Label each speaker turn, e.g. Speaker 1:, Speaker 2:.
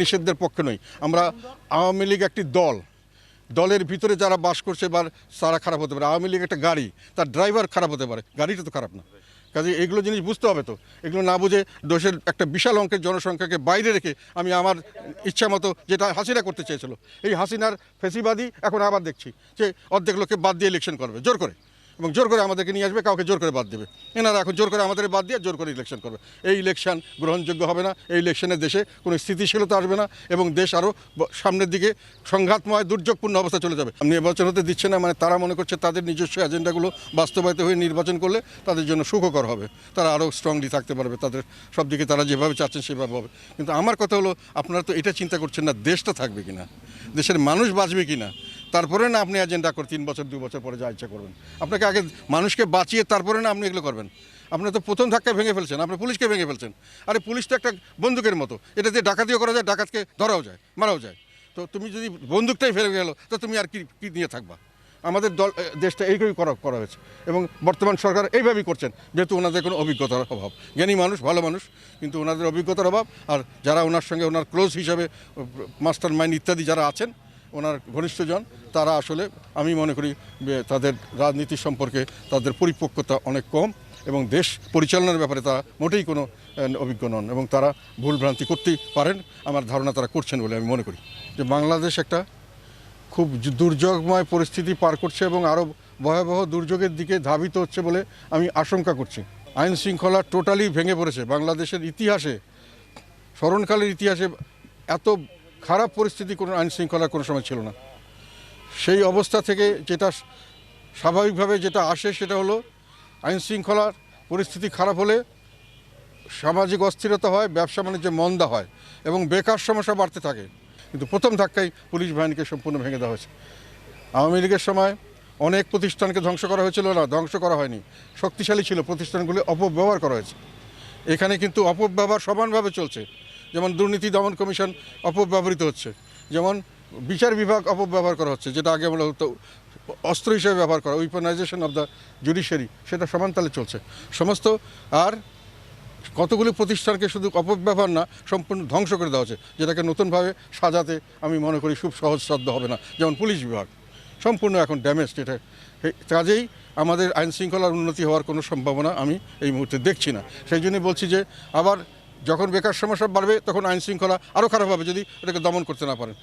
Speaker 1: নিষেধের পক্ষে নই। আমরা আওয়ামী লীগ একটি দল। দলের ভিতরে যারা বাস করছে বা তারা খারাপ হতে পারে। আওয়ামী লীগ একটা গাড়ি, তার ড্রাইভার খারাপ হতে পারে। গাড়িটা তো খারাপ না। কাজে এগুলো জিনিস বুঝতে হবে তো। এগুলো না বুঝে দেশের একটা বিশাল অঙ্কের জনসংখ্যাকে বাইরে রেখে আমি আমার ইচ্ছা মতো যেটা হাসিনা করতে চেয়েছিল, এই হাসিনার ফেসিবাদী এখন আবার দেখছি যে অর্ধেক লোককে বাদ দিয়ে ইলেকশন করবে। জোর করে। এবং জোর করে আমাদেরকে নিয়ে আসবে, কাউকে জোর করে বাদ দেবে। এনারা এখন জোর করে আমাদের বাদ দিয়ে জোর করে ইলেকশন করবে। এই ইলেকশন গ্রহণযোগ্য হবে না। এই ইলেকশনে দেশে কোনো স্থিতিশীলতা আসবে না এবং দেশ আরও সামনের দিকে সংঘাতময়, দুর্যোগপূর্ণ অবস্থা চলে যাবে। নির্বাচন হতে দিচ্ছে না মানে তারা মনে করছে তাদের নিজস্ব এজেন্ডাগুলো বাস্তবায়িত হয়ে নির্বাচন করলে তাদের জন্য সুখকর হবে। তারা আরও স্ট্রংলি থাকতে পারবে, তাদের সব দিকে তারা যেভাবে চাচ্ছেন সেভাবে হবে। কিন্তু আমার কথা হলো, আপনারা তো এটা চিন্তা করছেন না দেশটা থাকবে কিনা? দেশের মানুষ বাঁচবে কিনা? তারপরে না আপনি এজেন্ডা করে তিন বছর, দু বছর পরে যা ইচ্ছা করবেন। আপনাকে আগে মানুষকে বাঁচিয়ে তারপরে না আপনি এগুলো করবেন। আপনার তো প্রথম ধাক্কায় ভেঙে ফেলছেন, আপনি পুলিশকে ভেঙে ফেলছেন। আরে পুলিশ তো একটা বন্দুকের মতো। এটা দিয়ে ডাকাতিও করা যায়, ডাকাতকে ধরাও যায়, মারাও যায়। তো তুমি যদি বন্দুকটাই ফেলে গেলো, তো তুমি আর কি, কী নিয়ে থাকবা? আমাদের দল দেশটা এইভাবেই করা করা হয়েছে। এবং বর্তমান সরকার এইভাবেই করছেন, যেহেতু ওনাদের কোনো অভিজ্ঞতার অভাব। জ্ঞানী মানুষ, ভালো মানুষ, কিন্তু ওনাদের অভিজ্ঞতার অভাব। আর যারা ওনার সঙ্গে ওনার ক্লোজ হিসাবে মাস্টার মাইন্ড ইত্যাদি যারা আছেন ওনার ঘনিষ্ঠজন, তারা আসলে আমি মনে করি তাদের রাজনীতি সম্পর্কে তাদের পরিপক্কতা অনেক কম এবং দেশ পরিচালনার ব্যাপারে তারা মোটেই কোনো অভিজ্ঞ নন এবং তারা ভুলভ্রান্তি করতেই পারেন, আমার ধারণা তারা করছেন বলে আমি মনে করি। যে বাংলাদেশ একটা খুব দুর্যোগময় পরিস্থিতি পার করছে এবং আরও ভয়াবহ দুর্যোগের দিকে ধাবিত হচ্ছে বলে আমি আশঙ্কা করছি। আইন শৃঙ্খলা টোটালি ভেঙে পড়েছে। বাংলাদেশের ইতিহাসে, স্মরণকালের ইতিহাসে এত খারাপ পরিস্থিতি কোনো আইন শৃঙ্খলার কোনো সময় ছিল না। সেই অবস্থা থেকে যেটা স্বাভাবিকভাবে যেটা আসে সেটা হলো, আইন শৃঙ্খলার পরিস্থিতি খারাপ হলে সামাজিক অস্থিরতা হয়, ব্যবসা বাণিজ্যে মন্দা হয় এবং বেকার সমস্যা বাড়তে থাকে। কিন্তু প্রথম ধাক্কায় পুলিশ বাহিনীকে সম্পূর্ণ ভেঙে দেওয়া হয়েছে। আওয়ামী লীগের সময় অনেক প্রতিষ্ঠানকে ধ্বংস করা হয়েছিল, না, ধ্বংস করা হয়নি। শক্তিশালী ছিল প্রতিষ্ঠানগুলি, অপব্যবহার করা হয়েছে। এখানে কিন্তু অপব্যবহার সমানভাবে চলছে। যেমন দুর্নীতি দমন কমিশন অপব্যবহৃত হচ্ছে, যেমন বিচার বিভাগ অপব্যবহার করা হচ্ছে, যেটা আগে বলা হতো, অস্ত্র হিসেবে ব্যবহার করা উইপনাইজেশন অফ দ্য জুডিশিয়ারি সেটা সমানতালে চলছে। সমস্ত, আর কতগুলি প্রতিষ্ঠানকে শুধু অপব্যবহার না, সম্পূর্ণ ধ্বংস করে দেওয়া হচ্ছে, যেটাকে নতুনভাবে সাজাতে আমি মনে করি খুব সহজসাধ্য হবে না। যেমন পুলিশ বিভাগ, সম্পূর্ণ এখন ড্যামেজ এটা কাজেই আমাদের আইন শৃঙ্খলার উন্নতি হওয়ার কোনো সম্ভাবনা আমি এই মুহূর্তে দেখছি না। সেই জন্যই বলছি যে, আবার যখন বেকার সমস্যা বাড়বে, তখন আইন শৃঙ্খলা আরও খারাপ হবে যদি এটাকে দমন করতে না পারেন।